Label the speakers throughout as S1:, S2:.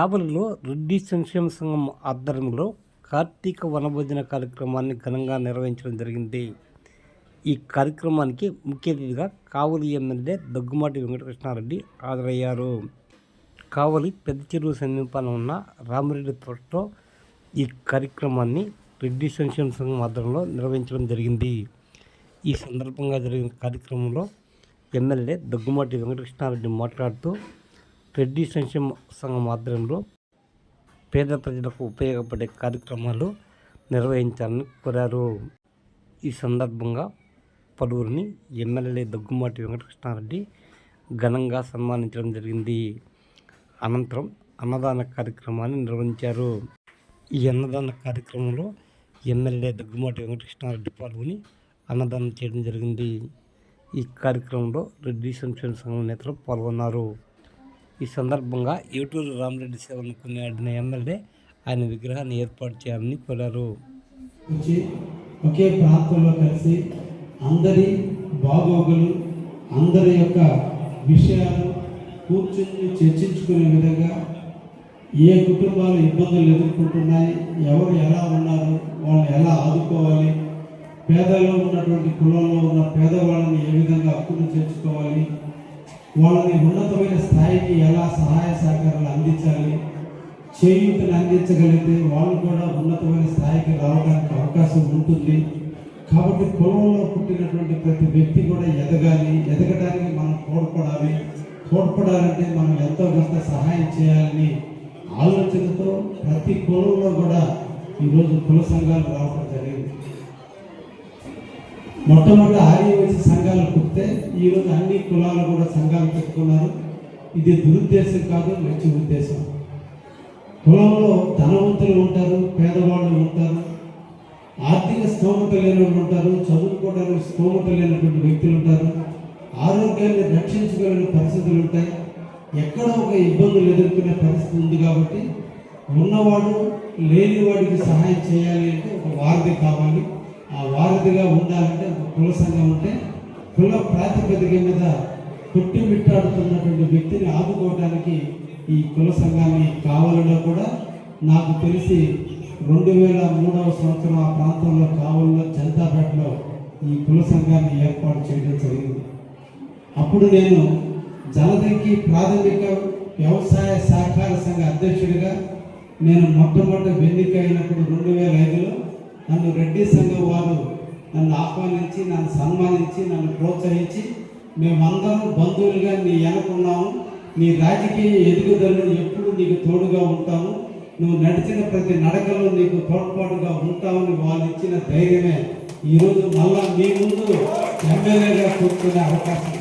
S1: కావలిలో రెడ్డి సంక్షేమ సంఘం ఆధ్వర్యంలో కార్తీక వనభోజన కార్యక్రమాన్ని ఘనంగా నిర్వహించడం జరిగింది. ఈ కార్యక్రమానికి ముఖ్య అతిథిగా కావలి ఎమ్మెల్యే దగ్గుమాటి వెంకటకృష్ణారెడ్డి హాజరయ్యారు. కావలి పెద్ద చెరువు సమీపాన ఉన్న రామిరెడ్డి తోటలో ఈ కార్యక్రమాన్ని రెడ్డి సంక్షేమ సంఘం ఆధ్వర్యంలో నిర్వహించడం జరిగింది. ఈ సందర్భంగా జరిగిన కార్యక్రమంలో ఎమ్మెల్యే దగ్గుమాటి వెంకటకృష్ణారెడ్డి మాట్లాడుతూ రెడ్డి సంక్షేమ సంఘం ఆధ్వర్యంలో పేద ప్రజలకు ఉపయోగపడే కార్యక్రమాలు నిర్వహించాలని కోరారు. ఈ సందర్భంగా పలువురిని ఎమ్మెల్యే దగ్గుమాటి వెంకటకృష్ణారెడ్డి ఘనంగా సన్మానించడం జరిగింది. అనంతరం అన్నదాన కార్యక్రమాన్ని నిర్వహించారు. ఈ అన్నదాన కార్యక్రమంలో ఎమ్మెల్యే దగ్గుమాటి వెంకటకృష్ణారెడ్డి పాల్గొని అన్నదానం చేయడం జరిగింది. ఈ కార్యక్రమంలో రెడ్డి సంక్షేమ సంఘం నేతలు పాల్గొన్నారు. ఈ సందర్భంగా ఏటూరు రామరెడ్డి సేవలను కొనియాడిన ఎమ్మెల్యే ఆయన విగ్రహాన్ని ఏర్పాటు చేయాలని కోరారు.
S2: వచ్చి ఒకే ప్రాంతంలో కలిసి అందరి బాగోగులు అందరి యొక్క విషయాలు కూర్చుని చర్చించుకునే విధంగా ఏ కుటుంబాలు ఇబ్బందులు ఎదుర్కొంటున్నాయి ఎవరు ఎలా ఉన్నారు వాళ్ళని ఎలా ఆదుకోవాలి పేదలో ఉన్నటువంటి కులంలో ఉన్న పేదవాళ్ళని ఏ విధంగా హక్కును చేర్చుకోవాలి వాళ్ళని ఉన్నతమైన స్థాయికి ఎలా సహాయ సహకారాలు అందించాలి చేయూతలు అందించగలిగితే వాళ్ళు కూడా ఉన్నతమైన స్థాయికి రావడానికి అవకాశం ఉంటుంది. కాబట్టి కులంలో పుట్టినటువంటి ప్రతి వ్యక్తి కూడా ఎదగాలి ఎదగడానికి మనం తోడ్పడాలి. తోడ్పడాలంటే మనం ఎంతో కొంత సహాయం చేయాలని ఆలోచనతో ప్రతి కులంలో కూడా ఈరోజు కుల సంఘాలు రావడం జరిగింది. మొట్టమొదటి ఆర్యవైశ్య సంఘాలు పుట్టితే ఈరోజు అన్ని కులాలు కూడా సంఘాలు పెట్టుకున్నారు. ఇది దురుద్దేశం కాదు మంచి ఉద్దేశం. కులంలో ధనవంతులు ఉంటారు పేదవాళ్ళు ఉంటారు ఆర్థిక స్తోమత లేని ఉంటారు చదువుకోవడానికి స్తోమత లేనటువంటి వ్యక్తులు ఉంటారు ఆరోగ్యాన్ని రక్షించుకోలేని పరిస్థితులు ఉంటాయి. ఎక్కడ ఒక ఇబ్బందులు ఎదుర్కొనే పరిస్థితి ఉంది కాబట్టి ఉన్నవాడు లేని వాడికి సహాయం చేయాలి అంటే ఒక వారధి కావాలి. వారధిగా ఉండాలంటే ఒక కుల సంఘం ఉంటే కుల ప్రాతిపదిక మీద పుట్టిమిట్టాడుతున్నటువంటి వ్యక్తిని ఆదుకోవడానికి ఈ కుల సంఘాన్ని కావాలలో కూడా నాకు తెలిసి రెండు వేల మూడవ సంవత్సరం ఆ ప్రాంతంలో కావలిలో జనతాపేటలో ఈ కుల సంఘాన్ని ఏర్పాటు చేయడం జరిగింది. అప్పుడు నేను జలదంకి ప్రాథమిక వ్యవసాయ సహకార సంఘ అధ్యక్షుడిగా నేను మొట్టమొదటి ఎన్నిక అయినప్పుడు రెండు వేల ఐదులో నన్ను రెడ్డి సంఘం వారు నన్ను ఆహ్వానించి నన్ను సన్మానించి నన్ను ప్రోత్సహించి మేమందరం బంధువులుగా నీ వెనకున్నాము నీ రాజకీయ ఎదుగుదలను ఎప్పుడు నీకు తోడుగా ఉంటాము. నువ్వు నడిచిన ప్రతి నడకలో నీకు తోడ్పాటుగా ఉంటామని వాళ్ళు ఇచ్చిన ధైర్యమే. ఈరోజు మళ్ళా మీ ముందు ఎమ్మెల్యేగా కూర్చునే అవకాశం.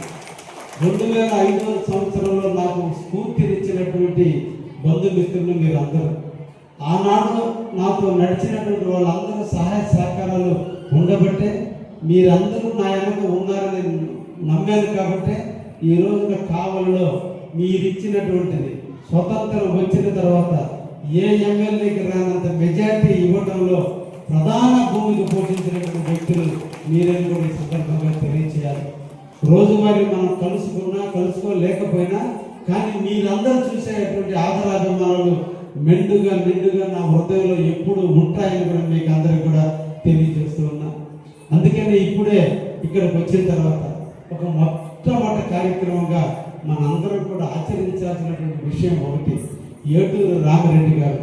S2: రెండు వేల ఐదో సంవత్సరంలో నాకు స్ఫూర్తినిచ్చినటువంటి బంధుమిత్రులు మీరందరూ. ఆనాడు నాతో నడిచినటువంటి వాళ్ళందరూ సహాయ సహకారాలు ఉండబట్టే మీరందరూ నా వెనక ఉన్నారని నమ్మాను కాబట్టి ఈ రోజున కావలిలో మీరిచ్చినటువంటిది స్వతంత్రం వచ్చిన తర్వాత ఏ ఎమ్మెల్యేకి రానంత మెజార్టీ ఇవ్వడంలో ప్రధాన భూమికి పోషించినటువంటి వ్యక్తులు మీరని కూడా ఈ సందర్భంగా తెలియచేయాలి. రోజువారీ మనం కలుసుకున్నా కలుసుకోలేకపోయినా కానీ మీరందరూ చూసేటువంటి ఆదరాభిమానులు మెండుగా నిండుగా నా హృదయంలో ఎప్పుడు ఉంటాయని కూడా మీకు అందరికి కూడా తెలియజేస్తూ ఉన్నా. అందుకని ఇప్పుడే ఇక్కడికి వచ్చిన తర్వాత ఒక మొట్టమొదటి కార్యక్రమంగా మనందరం కూడా ఆచరించాల్సినటువంటి విషయం ఒకటి ఏటూరు రామరెడ్డి గారు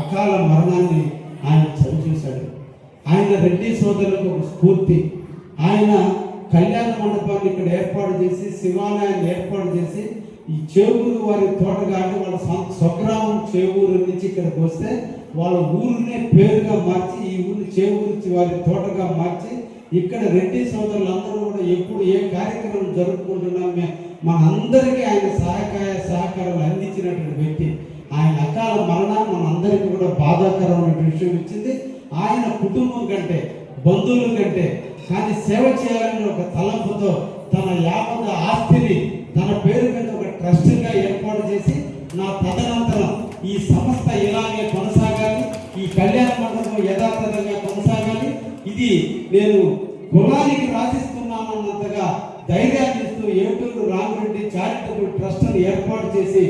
S2: అకాల మరణాన్ని ఆయన చవిచూశాడు. ఆయన రెడ్డి సోదరులకు ఒక స్ఫూర్తి. ఆయన కళ్యాణ మండపాన్ని ఇక్కడ ఏర్పాటు చేసి శివాలయాన్ని ఏర్పాటు చేసి ఈ చేవూరు వారి తోటగా కాబట్టి వాళ్ళ స్వగ్రామం చేవూరు నుంచి ఇక్కడికి వస్తే వాళ్ళ ఊరినే పేరుగా మార్చి ఈ ఊరిని చేవూరు వారి తోటగా మార్చి ఇక్కడ రెడ్డి సోదరులందరూ కూడా ఎప్పుడు ఏ కార్యక్రమం జరుపుకుంటున్నా మే- మనందరికీ ఆయన సహకార సహకారాలు అందించినటువంటి వ్యక్తి. ఆయన అకాల మరణం మనందరికీ కూడా బాధాకరమైన విషయం ఇచ్చింది. ఆయన కుటుంబం కంటే బంధువుల కంటే కానీ సేవ చేయాలని ఒక తలంపుతో తన యాపద ఆస్తిని తన పేరు మీద ఒక ట్రస్ట్గా ఏర్పాటు చేసి నా తదనంతరం ఈ సంస్థ ఇలాగే కొనసాగాలి ఈ కళ్యాణ మండపం యథాతథంగా కొనసాగాలి. ఇది నేను కులానికి రాసిస్తున్నానన్నంతగా ధైర్యాన్ని ఇస్తూ ఏటూరు రామిరెడ్డి చారిటబుల్ ట్రస్ట్ను ఏర్పాటు చేసి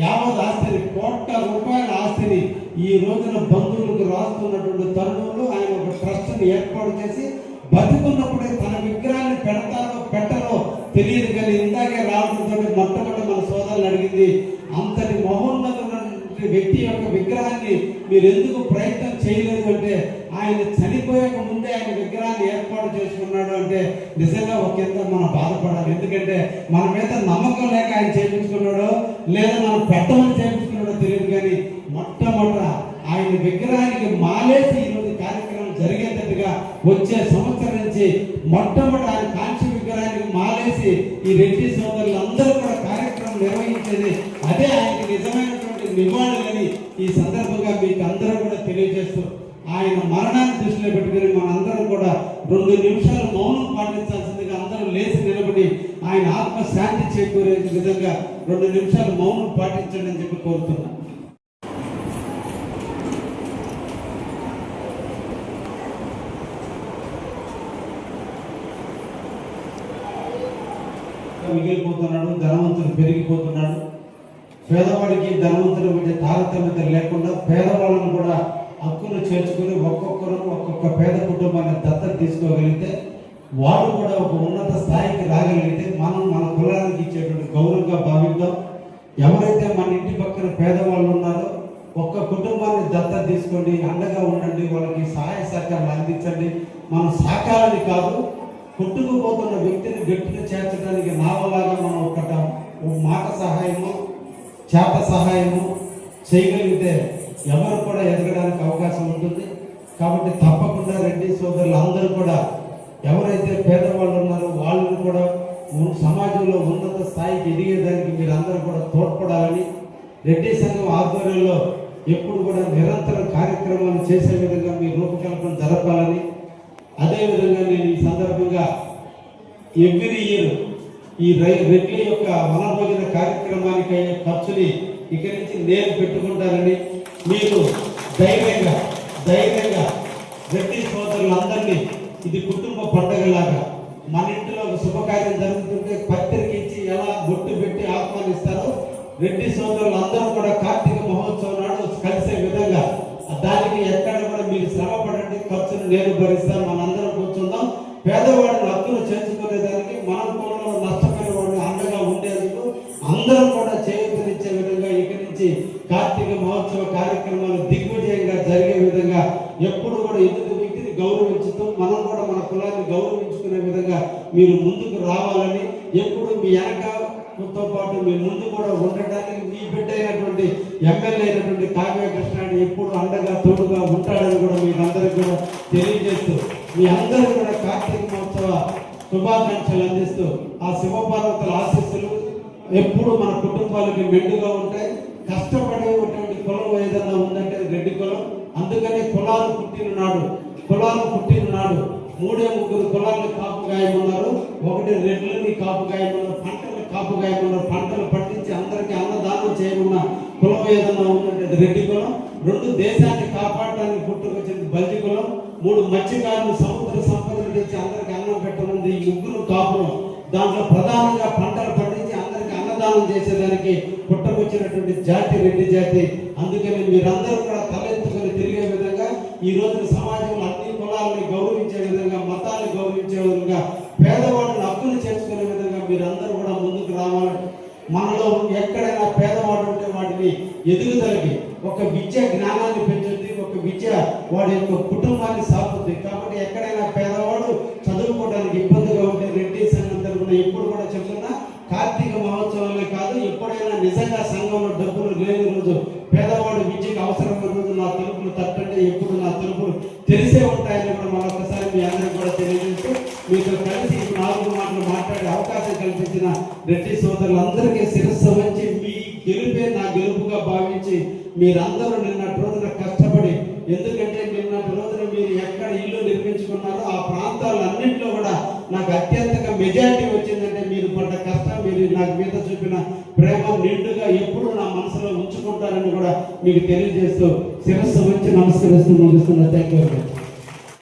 S2: యావత్ ఆస్తిని కోట్ల రూపాయల ఆస్తిని ఈ రోజున బంధువులకు రాస్తున్నటువంటి తరుణంలో ఆయన ఒక ట్రస్ట్ని ఏర్పాటు చేసి బతుకున్నప్పుడే తన విగ్రహాన్ని పెడతారో పెట్టరో తెలియదు కానీ ఇందాకే రావడంతో మొట్టమొదటి మన సోదరులు అడిగింది అంతటి మహోన్నతమైనటువంటి వ్యక్తి యొక్క విగ్రహాన్ని మీరు ఎందుకు ప్రయత్నం చేయలేదు? అంటే ఆయన చనిపోయాక ముందే ఆయన విగ్రహాన్ని ఏర్పాటు చేసుకున్నాడు అంటే నిజంగా ఒక కింద మనం బాధపడాలి. ఎందుకంటే మన మీద నమ్మకం లేక ఆయన చేయించుకున్నాడో లేదా మనం పెట్టమని చేయించుకున్నాడో తెలియదు కానీ మొట్టమొదట ఆయన విగ్రహానికి మాలేసి ఈరోజు కార్యక్రమం జరిగేటట్టుగా వచ్చే సంవత్సరం నుంచి మొట్టమొదటి ఆయన రెడ్డి సోదరులు అందరూ కూడా కార్యక్రమం నిర్వహించేది అదే ఆయనకి నిజమైనటువంటి నివాళులని ఈ సందర్భంగా మీకు అందరూ కూడా తెలియజేస్తూ ఆయన మరణాన్ని దృష్టిలో పెట్టుకుని మనందరం కూడా రెండు నిమిషాలు మౌనం పాటించాల్సిందిగా అందరూ లేచి నిలబడి ఆయన ఆత్మ శాంతి చేకూరే విధంగా రెండు నిమిషాలు మౌనం పాటించండి అని చెప్పి కోరుతున్నాను మిగిలిపోతున్నాడు ధనవంతుడు పెరిగిపోతున్నాడు. పేదవాడికి ధనవంతుల మధ్య తారతమ్యత లేకుండా పేదవాళ్ళను కూడా హక్కును చేర్చుకుని ఒక్కొక్కరు ఒక్కొక్క పేద కుటుంబాన్ని దత్తత తీసుకోగలిగితే వాడు కూడా ఒక ఉన్నత స్థాయికి రాగలిగితే మనం మన కులానికి ఇచ్చేటువంటి గౌరవంగా భావిద్దాం. ఎవరైతే మన ఇంటి పక్కన పేదవాళ్ళు ఉన్నారో ఒక్క కుటుంబాన్ని దత్త తీసుకోండి అండగా ఉండండి వాళ్ళకి సహాయ సహకారాలు అందించండి. మనం సహకారాన్ని కాదు కొట్టుకుపోతున్న వ్యక్తిని గట్టిగా చేర్చడానికి నావలాగా మనం ఒకట ఒక మాట సహాయము చేప సహాయము చేయగలిగితే ఎవరు కూడా ఎదగడానికి అవకాశం ఉంటుంది. కాబట్టి తప్పకుండా రెడ్డి సోదరులు అందరూ కూడా ఎవరైతే పేదవాళ్ళు ఉన్నారో వాళ్ళని కూడా సమాజంలో ఉన్నత స్థాయికి ఎదిగేదానికి మీరు అందరూ కూడా తోడ్పడాలని రెడ్డి సంఘం ఆధ్వర్యంలో ఎప్పుడు కూడా నిరంతరం కార్యక్రమాలు చేసే విధంగా మీ రూపకల్పన జరపాలని అదేవిధంగా నేను ఈ సందర్భంగా ఎవ్రీ ఇయర్ ఈ రై- రెడ్డి యొక్క వనభోజన కార్యక్రమానికి అయ్యే ఖర్చుని ఇక్కడి నుంచి నేను పెట్టుకుంటానని మీరు ధైర్యంగా ధైర్యంగా రెడ్డి సోదరులందరినీ ఇది కుటుంబ పండగలాగా మన ఇంట్లో ఒక శుభకార్యం జరుగుతుంటే పత్రిక ఇచ్చి ఎలా బొట్టు పెట్టి ఆహ్వానిస్తారో రెడ్డి సోదరులు అందరూ కూడా కార్యక్రమాలు దిగ్విజయంగా జరిగే విధంగా ఎప్పుడు కూడా ఎదుటి వ్యక్తిని గౌరవించుతూ మనం కూడా మన కులాన్ని గౌరవించుకునే విధంగా మీరు ముందుకు రావాలని ఎప్పుడు మీ వెనకతో పాటు మీ ముందు కూడా ఉండటానికి మీ బిడ్డ అయినటువంటి ఎమ్మెల్యే అయినటువంటి కావ్య కృష్ణాన్ని ఎప్పుడు అండగా తోడుగా ఉంటాడని కూడా మీకు అందరికి కూడా తెలియజేస్తూ మీ అందరూ కూడా కార్తీక మహోత్సవ శుభాకాంక్షలు అందిస్తూ ఆ శివపార్వతుల ఆశీస్సులు ఎప్పుడు మన కుటుంబాలకి మెండుగా ఉంటాయి కష్టపడేటువంటి పొలం ఏదన్నా ఉందంటే గడ్డి పొలం. అందుకని కులాలు పుట్టిన నాడు కులాలు పుట్టిన నాడు మూడే ముగ్గురు కులాలను కాపు గాయమన్నారు ఒకటి రెడ్లని కాపు గాయమన్నారు పంటలు కాపు గాయమన్నారు పంటలు పట్టించి అందరికీ అన్నదానం చేయమన్న కులం ఏదన్నా ఉందంటే రెడ్డి కులం రెండు దేశాన్ని కాపాడడానికి పుట్టుకొచ్చింది బల్జి కులం మూడు మత్స్యకారులు సముద్ర సంపదలు తెచ్చి అందరికి అన్నం పెట్టనుంది ఈ ముగ్గురు కాపురం దాంట్లో ప్రధానంగా పంటలు పండించి అందరికి అన్నదానం చేసేదానికి వచ్చినటువంటి జాతి రెడ్డి జాతి. అందుకని మీరందరూ కూడా తలెత్తుకొని తిరిగే విధంగా ఈ రోజు సమాజంలో అన్ని కులాలని గౌరవించే విధంగా మతాన్ని గౌరవించే విధంగా పేదవాళ్ళని హక్కులు చేర్చుకునే విధంగా మీరందరూ కూడా ముందుకు రావాలి. మనలో ఎక్కడైనా పేదవాడు ఉంటే వాటిని ఎదుగుదలకి ఒక విద్య జ్ఞానాన్ని పెంచుద్ది ఒక విద్య వాడి యొక్క కుటుంబాన్ని సాగుతుంది కాబట్టి ఎక్కడైనా పేద ఎప్పుడైనా సంఘంలో డబ్బులు లేని రోజు పేదవాడు విద్యకు అవసరమైన రోజు నా తలుపులు తట్టండి ఎప్పుడు నా తలుపులు తెలిసే ఉంటాయని కూడా మరొకసారి మీ అందరికి కూడా తెలియజేస్తూ మీతో కలిసి నాలుగు మాటలు మాట్లాడే అవకాశం కల్పించిన రెడ్డి సోదరులందరికీ శిరస్సు వచ్చి మీ గెలుపే నా గెలుపుగా భావించి మీరందరూ నిన్నటి రోజున కష్టపడి ఎందుకంటే నిన్నటి రోజున మీరు ఎక్కడ ఇల్లు నిర్మించుకున్నారో ఆ ప్రాంతాలన్నింటిలో కూడా నాకు అత్యంతగా మెజారిటీ వచ్చిందంటే మీరు పడ్డ కష్టం మీరు నాకు మీద చూపిన నిండుగా ఎప్పుడు నా మనసులో ఉంచుకుంటారని కూడా మీకు తెలియజేస్తూ శిరస్సు వచ్చి నమస్కరిస్తూ ముగిస్తున్నా. Thank you